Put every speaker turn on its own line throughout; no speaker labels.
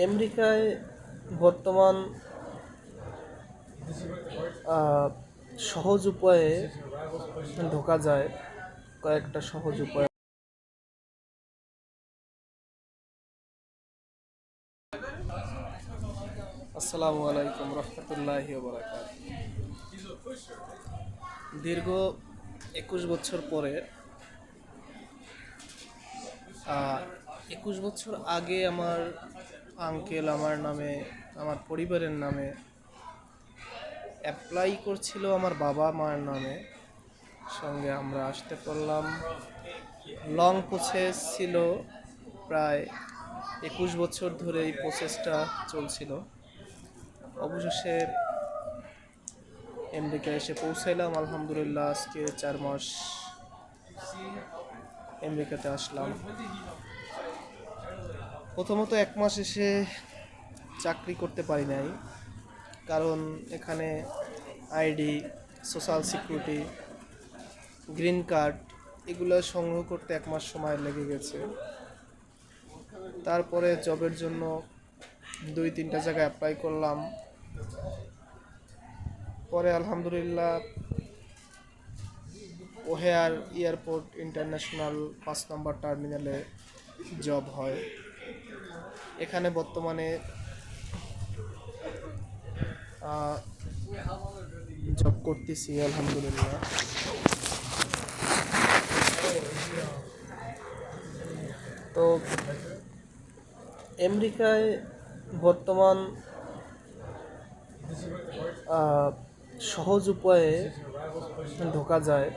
আমেরিকায় বর্তমান সহজ উপায়ে ঢোকা যায়, কয়েকটা সহজ উপায়। আসসালামু আলাইকুম রহমতুল্লাহ দীর্ঘ একুশ বছর পরে একুশ বছর আগে আমার আঙ্কেল আমার নামে, আমার পরিবারের নামে অ্যাপ্লাই করছিল আমার বাবা মার নামে। সঙ্গে আমরা আসতে পারলাম। লং প্রসেস ছিল প্রায় একুশ বছর ধরে এই প্রসেসটা চলছিল। অবশেষে আমেরিকা এসে পৌঁছাইলাম। আলহামদুলিল্লাহ আজকে চার মাস আমেরিকাতে আসলাম। প্রথমত এক মাস এসে চাকরি করতে পারি নাই। কারণ এখানে ID, social security, green card এগুলো সংগ্রহ করতে এক মাস সময় লেগে গেছে। তারপরে জবের জন্য দুই, তিনটা জায়গায় অ্যাপ্লাই করলাম। পরে আলহামদুলিল্লাহ ওহেয়ার এয়ারপোর্ট ইন্টারন্যাশনাল পাঁচ নম্বর টার্মিনালে জব হয়। এখানে বর্তমানে জব করতেছি, আলহামদুলিল্লাহ। তো, আমেরিকায় বর্তমান সহজ উপায়ে ঢোকা যায়।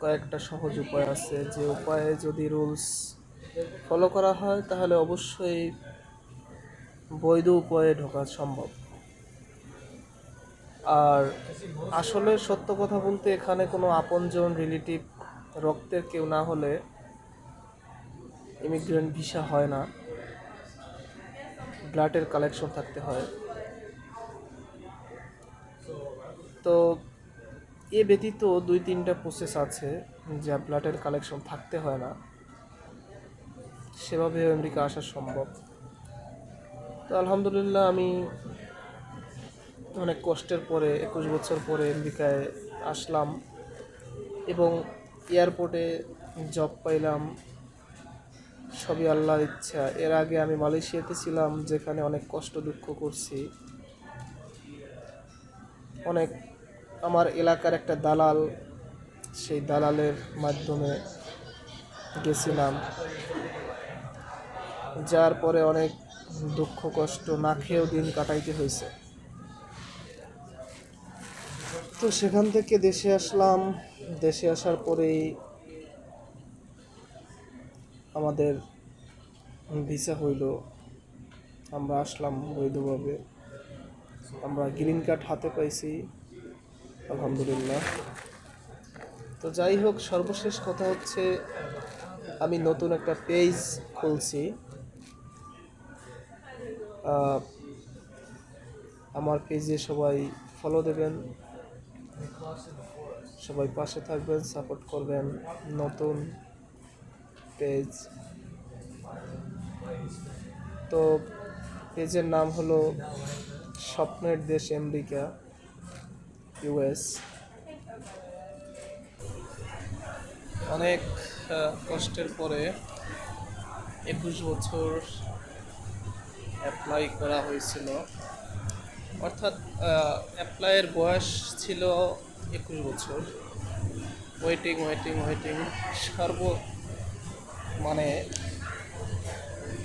কয়েকটা সহজ উপায় আছে। যে উপায়ে যদি রুলস ফলো করা হয়, তাহলে অবশ্যই বৈধ উপায়ে ঢোকা সম্ভব। আর আসলে সত্য কথা বলতে এখানে কোনো আপনজন, রিলেটিভ, রক্তের কেউ না হলে ইমিগ্রেন্ট ভিসা হয় না। ব্লাডের কালেকশন থাকতে হয়। তো এ ব্যতীত দুই তিনটা প্রসেস আছে যা ব্লাডের কালেকশন থাকতে হয় না। সেভাবে আমেরিকা আসা সম্ভব। তো আলহামদুলিল্লাহ আমি অনেক কষ্টের পরে, একুশ বছর পরে আমেরিকায় আসলাম এবং এয়ারপোর্টে জব পাইলাম। সবই আল্লাহর ইচ্ছা। এর আগে আমি মালয়েশিয়াতে ছিলাম, যেখানে অনেক কষ্ট, দুঃখ করছি। অনেক আমার এলাকার একটা দালাল, সেই দালালের মাধ্যমে গেছিলাম। যার পরে অনেক দুঃখ, কষ্ট না খেয়েও দিন কাটাইতে হয়েছে। তো সেখান থেকে দেশে আসলাম। দেশে আসার পরেই আমাদের ভিসা হইল। আমরা আসলাম বৈধভাবে। আমরা গ্রিন কার্ড হাতে পাইছি। আলহামদুলিল্লাহ। তো যাই হোক, সর্বশেষ কথা হচ্ছে, আমি নতুন একটা পেজ খুলছি। আমার পেজে সবাই ফলো দেবেন, সবাই পাশে থাকবেন সাপোর্ট করবেন নতুন পেজ তো পেজের নাম হলো স্বপ্নের দেশ আমেরিকা ইউএস অনেক কষ্টের পরে একুশ বছর অ্যাপ্লাই করা হয়েছিল। অর্থাৎ অ্যাপ্লাইয়ের বয়স ছিল একুশ বছর। ওয়েটিং ওয়েটিং ওয়েটিং সর্ব মানে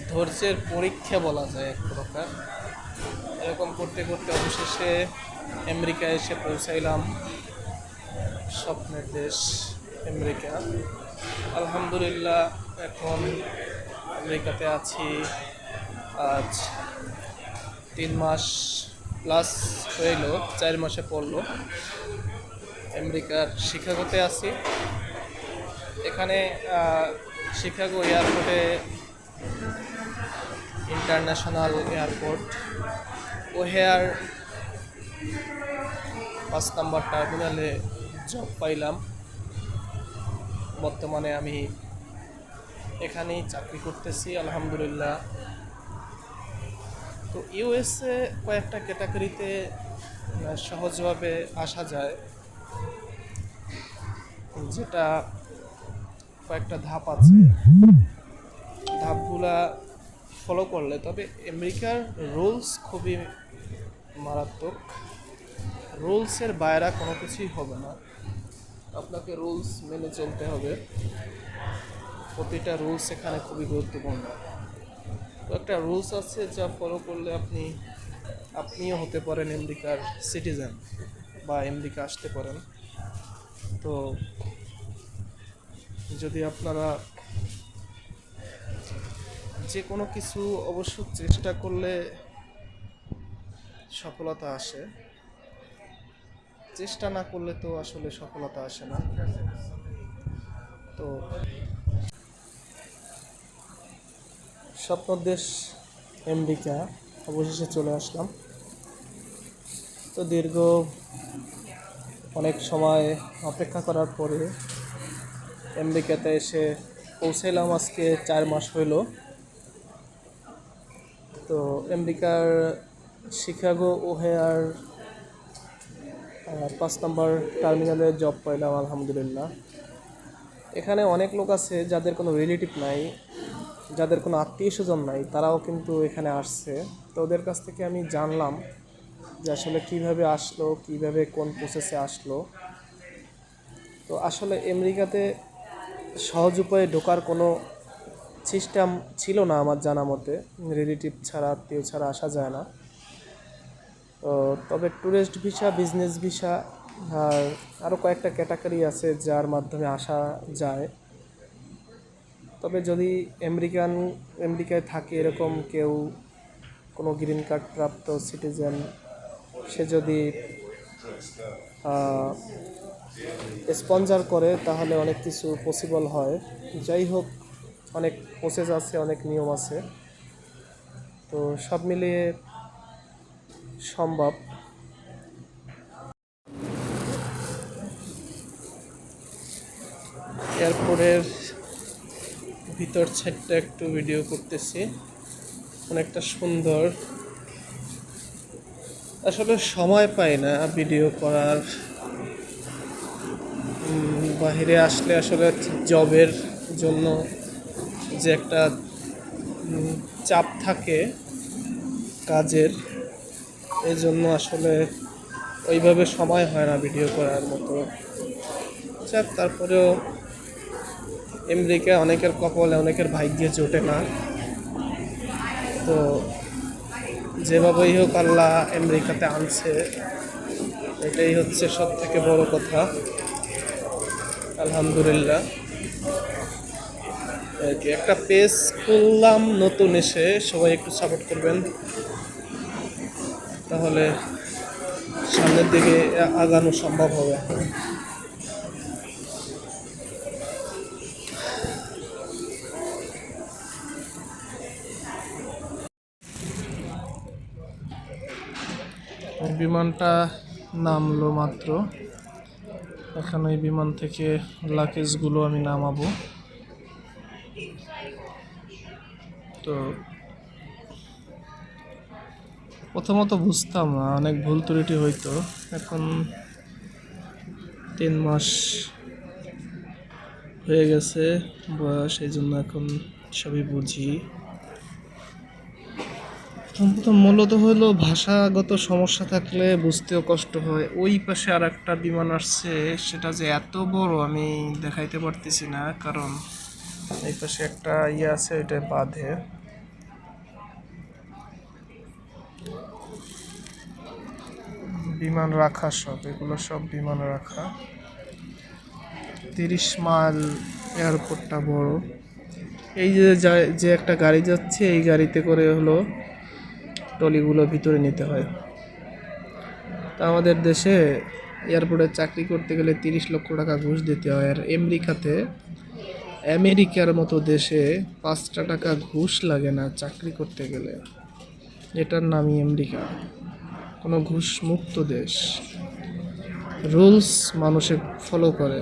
ধৈর্যের পরীক্ষা বলা যায় এক প্রকার। এরকম করতে করতে অবশেষে আমেরিকায় এসে পৌঁছাইলাম স্বপ্নের দেশ আমেরিকা। আলহামদুলিল্লাহ, এখন আমেরিকাতে আছি। আজ তিন মাস প্লাস হইল, চার মাসে পড়ল। আমেরিকার শিকাগোতে আছি। এখানে শিকাগো এয়ারপোর্টে ইন্টারন্যাশনাল এয়ারপোর্ট ওহেয়ার পাঁচ নাম্বার টার্মিনালে জব পাইলাম। বর্তমানে আমি এখানেই চাকরি করতেছি, আলহামদুলিল্লাহ। তো ইউএসএ কয়েকটা ক্যাটাগরিতে সহজভাবে আসা যায়। যেটা কয়েকটা ধাপ আছে। ধাপগুলা ফলো করলে, তবে আমেরিকার রুলস খুবই মারাত্মক। রুলসের বাইরে কোনো কিছুই হবে না। আপনাকে রুলস মেনে চলতে হবে। প্রতিটা রুলস এখানে খুবই গুরুত্বপূর্ণ। একটা রুলস আছে যা ফলো করলে আপনি, আপনিও হতে পারেন আমেরিকার সিটিজেন বা আমেরিকা আসতে পারেন। তো যদি আপনারা যে কোনো কিছু অবশ্য চেষ্টা করলে সফলতা আসে। চেষ্টা না করলে তো আসলে সফলতা আসে না। তো স্বপ্ন দেশ আমেরিকা অবশেষে চলে আসলাম। তো দীর্ঘ অনেক সময় অপেক্ষা করার পরে আমেরিকাতে এসে পৌঁছাইলাম আজকে চার মাস হইল। তো আমেরিকার শিকাগো, ওহেয়ার পাঁচ নম্বর টার্মিনালে জব পাইলাম, আলহামদুলিল্লাহ। এখানে অনেক লোক আছে যাদের কোনো রিলেটিভ নাই। যাদের কোনো আত্মীয় স্বজন নাই, তারাও কিন্তু এখানে আসছে। তো ওদের কাছ থেকে আমি জানলাম যে আসলে কীভাবে আসলো, কীভাবে কোন প্রসেসে আসলো। তো আসলে আমেরিকাতে সহজ উপায়ে ঢোকার কোনো সিস্টেম ছিল না আমার জানা মতে। রিলেটিভ ছাড়া, আত্মীয় ছাড়া আসা যায় না। তবে ট্যুরিস্ট ভিসা বিজনেস ভিসা আর আরও কয়েকটা ক্যাটাগরি আছে যার মাধ্যমে আসা যায়। তবে যদি আমেরিকান, আমেরিকায় থাকে এরকম কেউ, কোনো গ্রিন কার্ড প্রাপ্ত সিটিজেন, সে যদি স্পন্সর করে, তাহলে অনেক কিছু পসিবল হয়। যাই হোক, অনেক প্রসেস আছে, অনেক নিয়ম আছে। তো সব মিলিয়ে সম্ভব। এয়ারপোর্টের ভিতর সাইডটা একটু ভিডিও করতেছি। অনেকটা সুন্দর। আসলে সময় পাই না ভিডিও করার। বাহিরে আসলে আসলে জবের জন্য যে একটা চাপ থাকে কাজের, এই জন্য আসলে ওইভাবে সময় হয় না ভিডিও করার মতো। তারপরেও আমেরিকা অনেকের কপালে অনেকের ভাগ্যে জোটে না। তো যেভাবেই হোক আল্লাহ আমেরিকাতে আনছে, এটাই হচ্ছে সব থেকে বড় কথা। আলহামদুলিল্লাহ। একটা পেজ খুললাম, নতুন এসে সবাই একটু সাপোর্ট করবেন। তাহলে সামনের দিকে আগানো সম্ভব হবে। বিমানটা নামলো মাত্র। এখন এই বিমান থেকে লাকেজগুলো আমি নামাবো। তো প্রথমত বুঝতাম না, অনেক ভুল ত্রুটি হইতো। এখন তিন মাস হয়ে গেছে বয়স, এই জন্য এখন সবই বুঝি। প্রথম মূলত হলো ভাষাগত সমস্যা থাকলে বুঝতেও কষ্ট হয়। ওই পাশে আর একটা বিমান আসছে, সেটা যে এত বড় আমি দেখাইতে পারতেছি না, কারণ এই পাশে একটা ইয়ে আছে, ওইটা বাঁধে। বিমান রাখা সব, এগুলো সব বিমান রাখা। তিরিশ মাইল এয়ারপোর্টটা বড়। এই যা- যে একটা গাড়ি যাচ্ছে, এই গাড়িতে করে হলো টলিগুলো ভিতরে নিতে হয়। তা আমাদের দেশে এয়ারপোর্টে চাকরি করতে গেলে তিরিশ লক্ষ টাকা ঘুষ দিতে হয়। আর আমেরিকাতে আমেরিকার মতো দেশে পাঁচটা টাকা ঘুষ লাগে না চাকরি করতে গেলে। এটার নামই আমেরিকা। কোনো ঘুষ মুক্ত দেশ। রুলস মানুষে ফলো করে।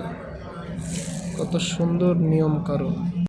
কত সুন্দর নিয়ম কারণ